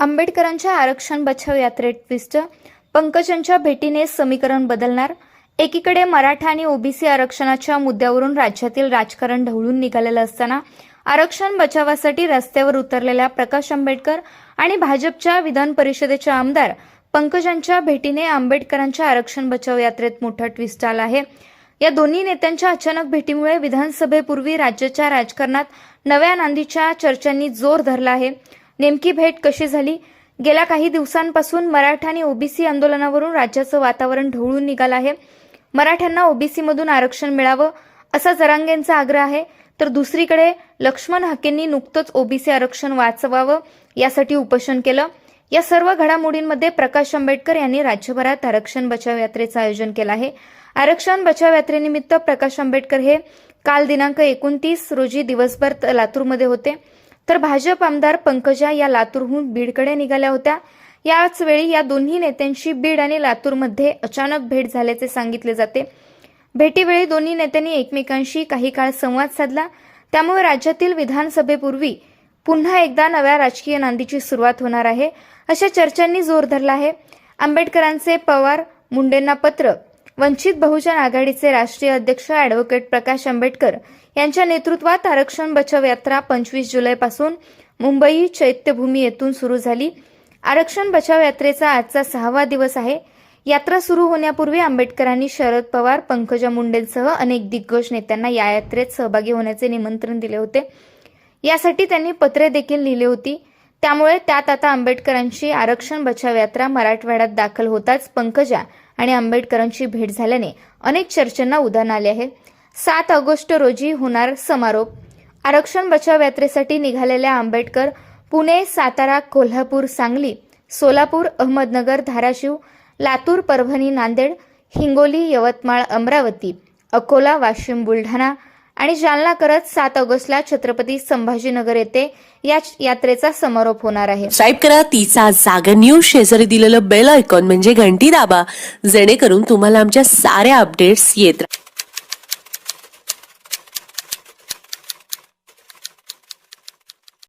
आंबेडकरांच्या आरक्षण बचाव यात्रेत ट्विस्ट पंकजांच्या भेटीने समीकरण बदलणार. एकीकडे मराठा आणि ओबीसी आरक्षणाच्या मुद्द्यावरून राज्यातील राजकारण ढवळून निघालेलं असताना आरक्षण बचावासाठी रस्त्यावर उतरलेल्या प्रकाश आंबेडकर आणि भाजपच्या विधान परिषदेच्या आमदार पंकजांच्या भेटीने आंबेडकरांच्या आरक्षण बचाव यात्रेत मोठा ट्विस्ट आला आहे. या दोन्ही नेत्यांच्या अचानक भेटीमुळे विधानसभेपूर्वी राज्याच्या राजकारणात नव्या नांदीच्या चर्चांनी जोर धरला आहे. नेमकी भेट कशी झाली? गेल्या काही दिवसांपासून मराठा आणि ओबीसी आंदोलनावरून राज्याचं वातावरण ढवळून निघालं आहे. मराठ्यांना ओबीसीमधून आरक्षण मिळावं असा जरांगेंचा आग्रह आहे तर दुसरीकडे लक्ष्मण हाकेंनी नुकतंच ओबीसी आरक्षण वाचवावं यासाठी उपोषण केलं. या सर्व घडामोडींमध्ये प्रकाश आंबेडकर यांनी राज्यभरात आरक्षण बचाव यात्रेचं आयोजन केलं आहे. आरक्षण बचाव यात्रेनिमित्त प्रकाश आंबेडकर हे काल दिनांक एकोणतीस रोजी दिवसभर त- लातूरमध्ये होते. तर भाजप आमदार पंकजा या लातूरहून बीडकडे निघाल्या होत्या. याच वेळी या दोन्ही नेत्यांची बीड आणि लातूरमध्ये अचानक भेट झाल्याचे सांगितले जाते. भेटीवेळी दोन्ही नेत्यांनी एकमेकांशी काही काळ संवाद साधला. त्यामुळे राज्यातील विधानसभेपूर्वी पुन्हा एकदा नव्या राजकीय नांदीची सुरुवात होणार आहे. अशा चर्चांनी जोर धरला आहे. आंबेडकरांचे पवार मुंडेंना पत्र वंचित बहुजन आघाडीचे राष्ट्रीय अध्यक्ष अॅडव्होकेट प्रकाश आंबेडकर यांच्या नेतृत्वात आरक्षण बचाव यात्रा पंचवीस जुलैपासून मुंबई चैत्यभूमी येथून सुरू झाली. आरक्षण बचाव यात्रेचा आजचा सहावा दिवस आहे. यात्रा सुरू होण्यापूर्वी आंबेडकरांनी शरद पवार पंकजा मुंडेंसह अनेक दिग्गज नेत्यांना या यात्रेत सहभागी होण्याचे निमंत्रण दिले होते. यासाठी त्यांनी पत्रे देखील लिहिली होती. त्यामुळे त्यात आता आंबेडकरांची आरक्षण बचाव यात्रा मराठवाड्यात दाखल होताच पंकजा आणि आंबेडकरांची भेट झाल्याने अनेक चर्चांना उधाण आले आहे. सात ऑगस्ट रोजी होणार समारोप. आरक्षण बचाव यात्रेसाठी निघालेल्या आंबेडकर पुणे सातारा कोल्हापूर सांगली सोलापूर अहमदनगर धाराशिव लातूर परभणी नांदेड हिंगोली यवतमाळ अमरावती अकोला वाशिम बुलढाणा आणि जालना करत सात ऑगस्टला छत्रपती संभाजीनगर येथे या यात्रेचा समारोप होणार आहे. साहेब करा तिचा जागर न्यूज शेजारी दिलेलं बेल आयकॉन म्हणजे घंटी दाबा जेणेकरून तुम्हाला आमच्या साऱ्या अपडेट्स येत राहतात